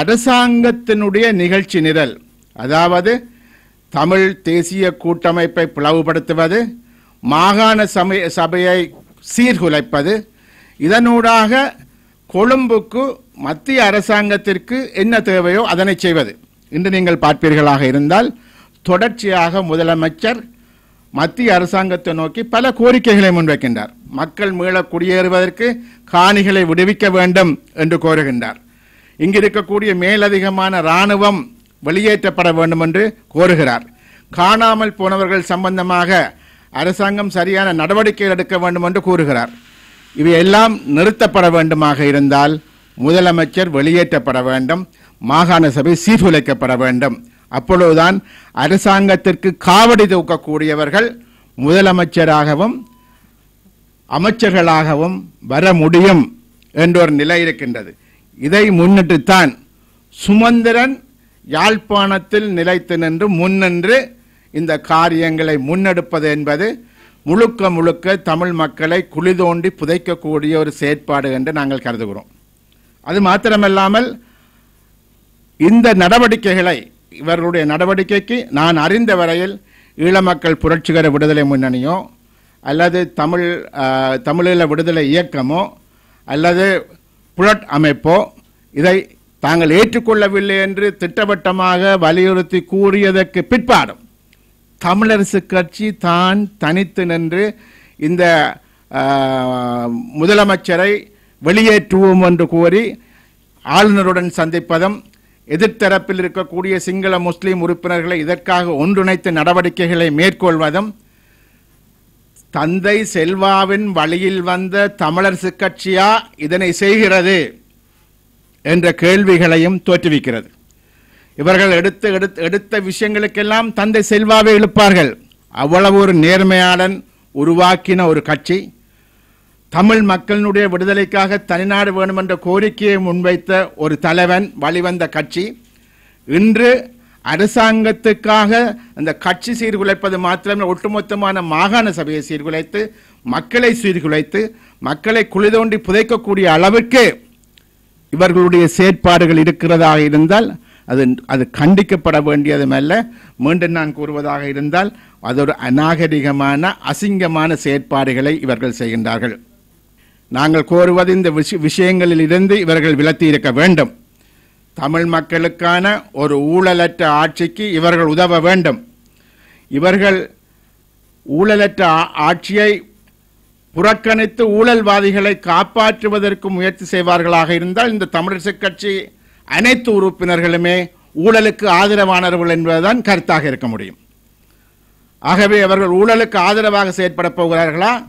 அரசாங்கத்தினுடைய நிகழ்ச்சி நிரல். அதாவது தமிழ் தேசிய கூட்டமைப்பை பிளவுபடுத்துவது மாகாண சமய சபையை சீர்குலைப்பது இதனூடாக கொழும்புக்கு மத்திய அரசாங்கத்திற்கு என்ன தேவையோ அதனை செய்வது. இன்று நீங்கள் பார்ப்பீர்களாக இருந்தால் தொடர்ச்சியாக முதலமைச்சர் மத்திய அரசாங்கத்தை நோக்கி பல கோரிக்கைகளை முன்வைக்கின்றார். மக்கள் மீள குடியேறுவதற்கு காணிகளை விடுவிக்க வேண்டும் என்று கோருகின்றார். இங்கு இருக்கக்கூடிய மேலதிகமான இராணுவம் வெளியேற்றப்பட வேண்டும் என்று கோருகிறார். காணாமல் போனவர்கள் சம்பந்தமாக அரசாங்கம் சரியான நடவடிக்கை எடுக்க வேண்டும் என்று கூறுகிறார். இவையெல்லாம் நிறுத்தப்பட வேண்டுமாக இருந்தால் முதலமைச்சர் வெளியேற்றப்பட வேண்டும். மாகாண சபை சீர்குலைக்கப்பட வேண்டும். அப்பொழுதுதான் அரசாங்கத்திற்கு காவடி தூக்கக்கூடியவர்கள் முதலமைச்சராகவும் அமைச்சர்களாகவும் வர முடியும் என்ற ஒரு நிலை இருக்கின்றது. இதை முன்னிட்டுத்தான் சுமந்திரன் யாழ்ப்பாணத்தில் நிலைத்து நின்று முன்னின்று இந்த காரியங்களை முன்னெடுப்பது என்பது முழுக்க முழுக்க தமிழ் மக்களை குழி தோண்டி புதைக்கக்கூடிய ஒரு செயற்பாடு என்று நாங்கள் கருதுகிறோம். அது மாத்திரமல்லாமல் இந்த நடவடிக்கைகளை இவர்களுடைய நடவடிக்கைக்கு நான் அறிந்த வரையில் ஈழமக்கள் புரட்சிகர விடுதலை முன்னணியோ அல்லது தமிழ் தமிழீழ விடுதலை இயக்கமோ அல்லது புலட் அமைப்போ இதை தாங்கள் ஏற்றுக்கொள்ளவில்லை என்று திட்டவட்டமாக வலியுறுத்தி கூறியதற்கு பிற்பாடும் தமிழரசு கட்சி தான் தனித்து நின்று இந்த முதலமைச்சரை வெளியேற்றுவோம் என்று கூறி ஆளுநருடன் சந்திப்பதும் எதிர்த்தரப்பில் இருக்கக்கூடிய சிங்கள முஸ்லீம் உறுப்பினர்களை இதற்காக ஒன்றிணைத்து நடவடிக்கைகளை மேற்கொள்வதும் தந்தை செல்வாவின் வழியில் வந்த தமிழரசு கட்சியா இதனை செய்கிறது என்ற கேள்விகளையும் தோற்றுவிக்கிறது. இவர்கள் எடுத்து எடுத்து எடுத்த விஷயங்களுக்கெல்லாம் தந்தை செல்வாவை இழுப்பார்கள். அவ்வளவு ஒரு நேர்மையாளன் உருவாக்கின ஒரு கட்சி. தமிழ் மக்களினுடைய விடுதலைக்காக தனிநாடு வேணும் என்ற கோரிக்கையை முன்வைத்த ஒரு தலைவன் வழிவந்த கட்சி. இன்று அரசாங்கத்துக்காக அந்த கட்சி சீர்குலைப்பது மாத்திரமே ஒட்டுமொத்தமான மாகாண சபையை சீர்குலைத்து மக்களை சீர்குலைத்து மக்களை குளிதோண்டி புதைக்கக்கூடிய அளவுக்கு இவர்களுடைய செயற்பாடுகள் இருக்கிறதாக இருந்தால் அது அது கண்டிக்கப்பட வேண்டியதுமல்ல மீண்டும் நான் கூறுவதாக இருந்தால் அது ஒரு அநாகரிகமான அசிங்கமான செயற்பாடுகளை இவர்கள் செய்கின்றார்கள். நாங்கள் கோருவது இந்த விஷயங்களில் இருந்து இவர்கள் விலத்தி இருக்க வேண்டும். தமிழ் மக்களுக்கான ஒரு ஊழலற்ற ஆட்சிக்கு இவர்கள் உதவ வேண்டும். இவர்கள் ஊழலற்ற ஆ- ஆட்சியை புறக்கணித்து ஊழல்வாதிகளை காப்பாற்றுவதற்கு முயற்சி செய்வார்களாக இருந்தால் இந்த தமிழரசு கட்சி அனைத்து உறுப்பினர்களுமே ஊழலுக்கு ஆதரவானவர்கள் என்பதுதான் கருத்தாக இருக்க முடியும். ஆகவே அவர்கள் ஊழலுக்கு ஆதரவாக செயற்பட போகிறார்களா?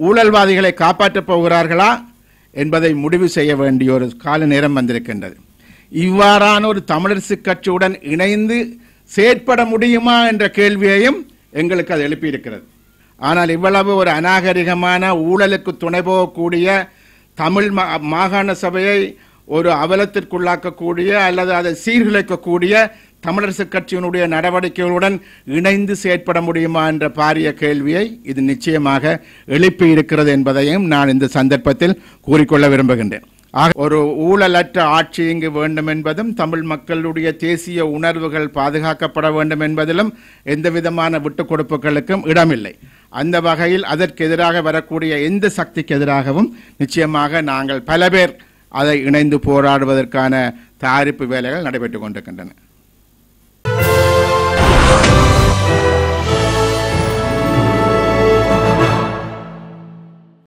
ஊழல்வாதிகளை காப்பாற்றப் போகிறார்களா? என்பதை முடிவு செய்ய வேண்டிய ஒரு கால நேரம் வந்திருக்கின்றது. இவ்வாறான ஒரு தமிழரசு கட்சியுடன் இணைந்து செயற்பட முடியுமா என்ற கேள்வியையும் எங்களுக்கு அது எழுப்பியிருக்கிறது. ஆனால் இவ்வளவு ஒரு அநாகரிகமான ஊழலுக்கு துணை போகக்கூடிய தமிழ் மாகாண சபையை ஒரு அவலத்திற்குள்ளாக்கக்கூடிய அல்லது அதை சீர்குலைக்கக்கூடிய தமிழரசு கட்சியினுடைய நடவடிக்கைகளுடன் இணைந்து செயற்பட முடியுமா என்ற பாரிய கேள்வியை இது நிச்சயமாக எழுப்பியிருக்கிறது என்பதையும் நான் இந்த சந்தர்ப்பத்தில் கூறிக்கொள்ள விரும்புகின்றேன். ஒரு ஊழலற்ற ஆட்சி இங்கு வேண்டும் என்பதும் தமிழ் மக்களுடைய தேசிய உணர்வுகள் பாதுகாக்கப்பட வேண்டும் என்பதிலும் எந்த விதமான விட்டுக் கொடுப்புகளுக்கும் இடமில்லை. அந்த வகையில் அதற்கு எதிராக வரக்கூடிய எந்த சக்திக்கு எதிராகவும் நிச்சயமாக நாங்கள் பல பேர் அதை இணைந்து போராடுவதற்கான தயாரிப்பு வேலைகள் நடைபெற்றுக் கொண்டிருக்கின்றன.